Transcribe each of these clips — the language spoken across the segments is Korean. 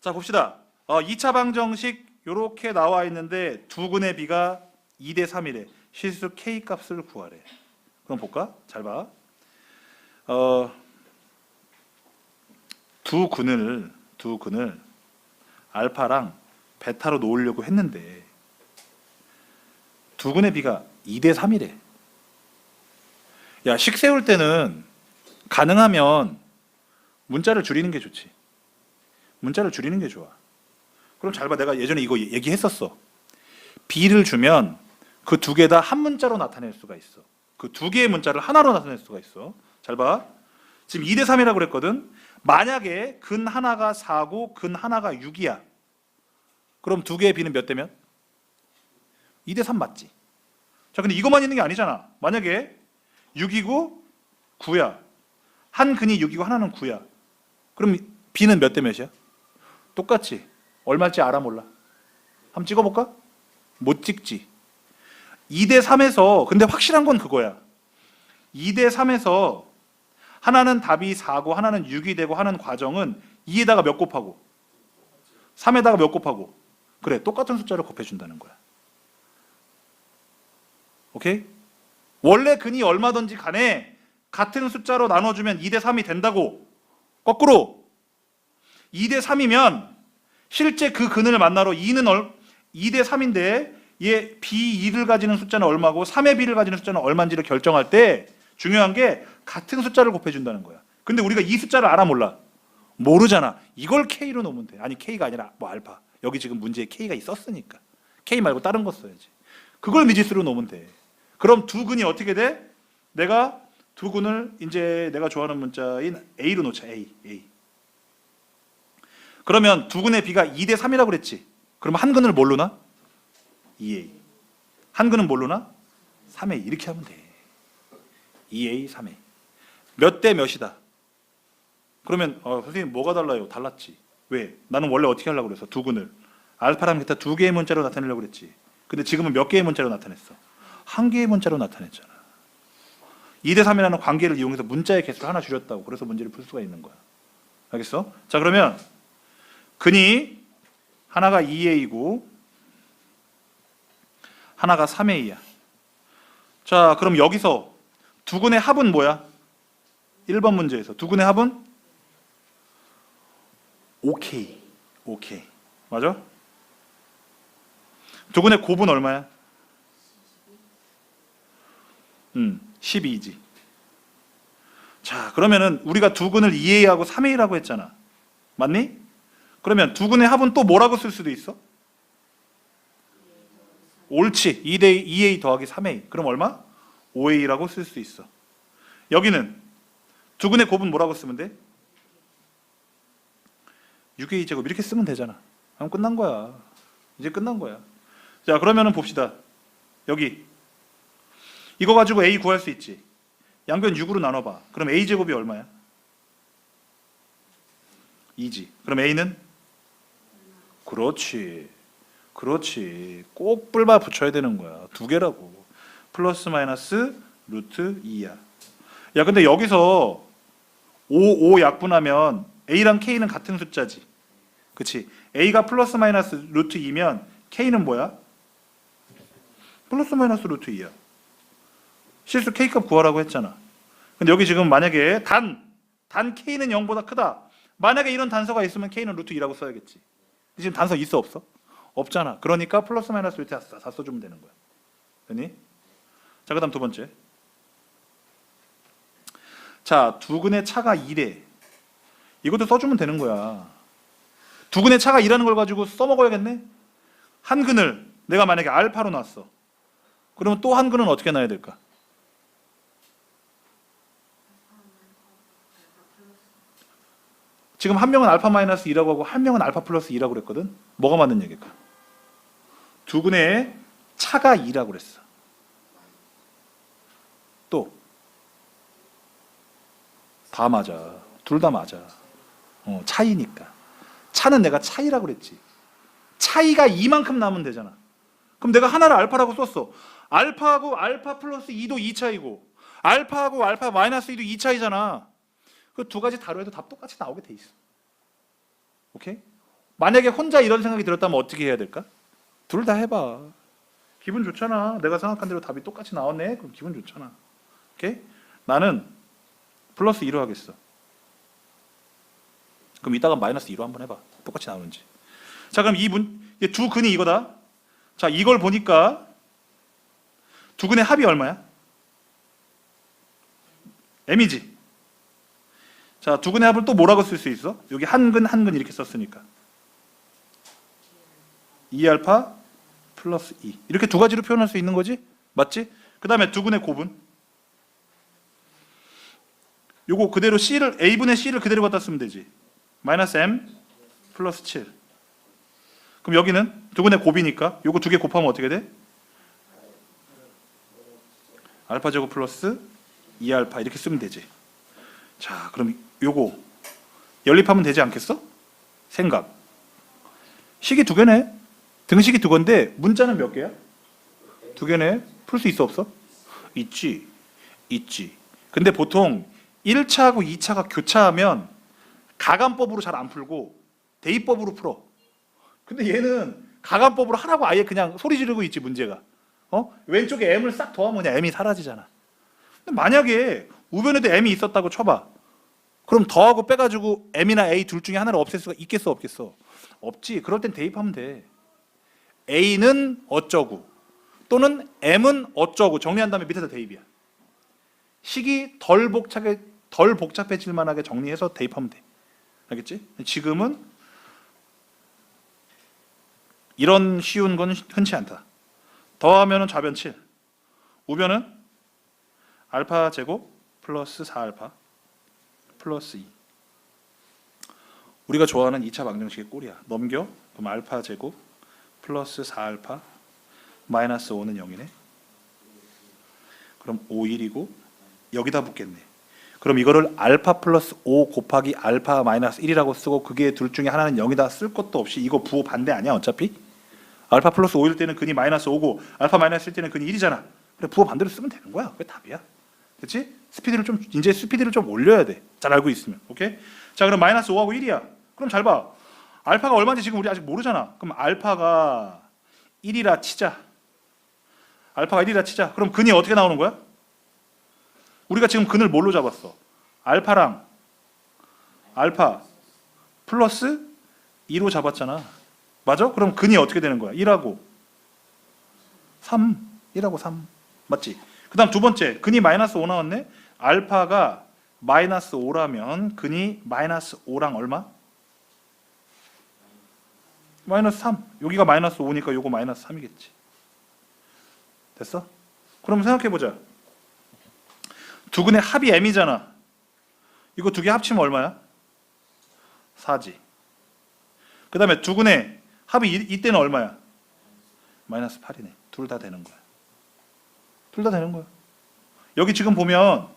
자 봅시다. 어, 2차 방정식 이렇게 나와 있는데 두 근의 비가 2대 3이래. 실수 k 값을 구하래. 그럼 볼까? 잘 봐. 어, 두 근을 두 근을 알파랑 베타로 놓으려고 했는데 두 근의 비가 2대 3이래. 야, 식 세울 때는 가능하면 문자를 줄이는 게 좋지. 문자를 줄이는 게 좋아. 그럼 잘 봐. 내가 예전에 이거 얘기했었어. B를 주면 그 두 개 다 한 문자로 나타낼 수가 있어. 그 두 개의 문자를 하나로 나타낼 수가 있어. 잘 봐. 지금 2대 3이라고 그랬거든. 만약에 근 하나가 4고 근 하나가 6이야. 그럼 두 개의 B는 몇 대면? 2대 3 맞지? 자, 근데 이것만 있는 게 아니잖아. 만약에 6이고 9야. 한 근이 6이고 하나는 9야. 그럼 B는 몇 대 몇이야? 똑같지. 얼마일지 알아 몰라. 한번 찍어볼까? 못 찍지. 2대 3에서 근데 확실한 건 그거야. 2대 3에서 하나는 답이 4고 하나는 6이 되고 하는 과정은 2에다가 몇 곱하고 3에다가 몇 곱하고 그래 똑같은 숫자를 곱해준다는 거야. 오케이? 원래 근이 얼마든지 간에 같은 숫자로 나눠주면 2대 3이 된다고. 거꾸로 2대 3이면 실제 그 근을 만나러 2는 얼, 2대 3인데 얘 B2를 가지는 숫자는 얼마고 3의 B를 가지는 숫자는 얼마인지를 결정할 때 중요한 게 같은 숫자를 곱해준다는 거야. 근데 우리가 이 숫자를 알아 몰라? 모르잖아. 이걸 K로 놓으면 돼. 아니 K가 아니라 뭐 알파. 여기 지금 문제에 K가 있었으니까. K 말고 다른 거 써야지. 그걸 미지수로 놓으면 돼. 그럼 두 근이 어떻게 돼? 내가 두 근을 이제 내가 좋아하는 문자인 A로 놓자. A. A. 그러면 두 근의 B가 2대 3이라고 그랬지. 그러면 한 근을 뭘로 나? 2A. 한 근은 뭘로 나? 3A. 이렇게 하면 돼. 2A, 3A. 몇 대 몇이다. 그러면 어, 선생님 뭐가 달라요? 달랐지. 왜? 나는 원래 어떻게 하려고 그랬어? 두 근을. 알파랑 베타 두 개의 문자로 나타내려고 그랬지. 근데 지금은 몇 개의 문자로 나타냈어? 한 개의 문자로 나타냈잖아. 2대 3이라는 관계를 이용해서 문자의 개수를 하나 줄였다고. 그래서 문제를 풀 수가 있는 거야. 알겠어? 자, 그러면 근이 하나가 2a이고 하나가 3a야. 자, 그럼 여기서 두 근의 합은 뭐야? 1번 문제에서 두 근의 합은 오케이. 오케이. 맞아? 두 근의 곱은 얼마야? 음, 12지. 자, 그러면은 우리가 두 근을 2a하고 3a라고 했잖아. 맞니? 그러면 두 근의 합은 또 뭐라고 쓸 수도 있어? 옳지. 2대 2a 더하기 3a. 그럼 얼마? 5a라고 쓸 수 있어. 여기는 두 근의 곱은 뭐라고 쓰면 돼? 6a 제곱 이렇게 쓰면 되잖아. 그럼 끝난 거야. 이제 끝난 거야. 자, 그러면은 봅시다. 여기 이거 가지고 a 구할 수 있지. 양변 6으로 나눠 봐. 그럼 a 제곱이 얼마야? 2지. 그럼 a는 그렇지. 그렇지. 꼭 뿔바 붙여야 되는 거야. 두 개라고. 플러스 마이너스 루트 2야. 야, 근데 여기서 5, 5 약분하면 A랑 K는 같은 숫자지. 그치? A가 플러스 마이너스 루트 2면 K는 뭐야? 플러스 마이너스 루트 2야. 실수 K값 구하라고 했잖아. 근데 여기 지금 만약에 단, 단 K는 0보다 크다. 만약에 이런 단서가 있으면 K는 루트 2라고 써야겠지. 지금 단서 있어 없어? 없잖아. 그러니까 플러스 마이너스 루트 4 써주면 되는 거야. 되니? 자, 그 다음 두 번째. 자, 두 근의 차가 2래. 이것도 써주면 되는 거야. 두 근의 차가 2라는 걸 가지고 써먹어야겠네? 한 근을 내가 만약에 알파로 놨어. 그러면 또 한 근은 어떻게 놔야 될까? 지금 한 명은 알파 마이너스 2라고 하고 한 명은 알파 플러스 2라고 그랬거든? 뭐가 맞는 얘기일까? 두 근의 차가 2라고 그랬어. 또. 다 맞아. 둘 다 맞아. 어, 차이니까. 차는 내가 차이라고 그랬지. 차이가 이만큼 나면 되잖아. 그럼 내가 하나를 알파라고 썼어. 알파하고 알파 플러스 2도 2차이고 알파하고 알파 마이너스 2도 2차이잖아. 그 두 가지 다루어도 답 똑같이 나오게 돼 있어. 오케이? 만약에 혼자 이런 생각이 들었다면 어떻게 해야 될까? 둘 다 해봐. 기분 좋잖아. 내가 생각한 대로 답이 똑같이 나왔네. 그럼 기분 좋잖아. 오케이? 나는 플러스 2로 하겠어. 그럼 이따가 마이너스 2로 한번 해봐. 똑같이 나오는지. 자, 그럼 이 문, 이두 근이 이거다. 자, 이걸 보니까 두 근의 합이 얼마야? m이지. 자, 두 근의 합을 또 뭐라고 쓸 수 있어? 여기 한 근, 한근 이렇게 썼으니까. 2알파 플러스 2. 이렇게 두 가지로 표현할 수 있는 거지? 맞지? 그 다음에 두 근의 곱은? 요거 그대로 C를, A분의 C를 그대로 갖다 쓰면 되지. 마이너스 M 플러스 7. 그럼 여기는 두 근의 곱이니까 요거 두 개 곱하면 어떻게 돼? 알파 제곱 플러스 2알파 이렇게 쓰면 되지. 자, 그럼 요거 연립하면 되지 않겠어? 생각. 식이 두 개네. 등식이 두 건데 문자는 몇 개야? 두 개네. 풀 수 있어 없어? 있지. 있지. 근데 보통 1차하고 2차가 교차하면 가감법으로 잘 안 풀고 대입법으로 풀어. 근데 얘는 가감법으로 하라고 아예 그냥 소리 지르고 있지 문제가. 어? 왼쪽에 m을 싹 더하면 m이 사라지잖아. 근데 만약에 우변에도 m이 있었다고 쳐봐. 그럼 더하고 빼가지고 m이나 a 둘 중에 하나를 없앨 수가 있겠어 없겠어? 없지. 그럴 땐 대입하면 돼. a는 어쩌고 또는 m은 어쩌고 정리한 다음에 밑에다 대입이야. 식이 덜 복잡해 덜 복잡해질 만하게 정리해서 대입하면 돼. 알겠지? 지금은 이런 쉬운 건 흔치 않다. 더하면은 좌변 7. 우변은 알파 제곱 플러스 4알파 플러스 2. 우리가 좋아하는 2차 방정식의 꼴이야. 넘겨. 그럼 알파 제곱 플러스 4알파 마이너스 5는 0이네. 그럼 5, 1이고 여기다 붙겠네. 그럼 이거를 알파 플러스 5 곱하기 알파 마이너스 1이라고 쓰고 그게 둘 중에 하나는 0이다 쓸 것도 없이 이거 부호 반대 아니야 어차피? 알파 플러스 5일 때는 근이 마이너스 5고 알파 마이너스 1일 때는 근이 1이잖아. 그래 부호 반대로 쓰면 되는 거야. 그게 답이야. 됐지? 스피드를 좀 이제 스피드를 좀 올려야 돼. 잘 알고 있으면. 오케이? 자, 그럼 마이너스 5하고 1이야. 그럼 잘 봐. 알파가 얼마인지 지금 우리 아직 모르잖아. 그럼 알파가 1이라 치자. 알파가 1이라 치자. 그럼 근이 어떻게 나오는 거야? 우리가 지금 근을 뭘로 잡았어? 알파랑 알파 플러스 2로 잡았잖아. 맞아? 그럼 근이 어떻게 되는 거야? 1하고 3. 1하고 3. 맞지? 그 다음 두 번째. 근이 마이너스 5 나왔네? 알파가 마이너스 5라면 근이 마이너스 5랑 얼마? 마이너스 3. 여기가 마이너스 5니까 요거 마이너스 3이겠지. 됐어? 그럼 생각해보자. 두 근의 합이 m이잖아. 이거 두 개 합치면 얼마야? 4지. 그 다음에 두 근의 합이 이, 이때는 얼마야? 마이너스 8이네. 둘 다 되는 거야. 둘 다 되는 거야. 여기 지금 보면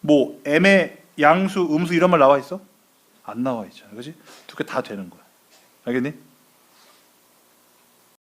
뭐 m의 양수, 음수 이런 말 나와 있어? 안 나와 있잖아. 그지? 두 개 다 되는 거야. 알겠니?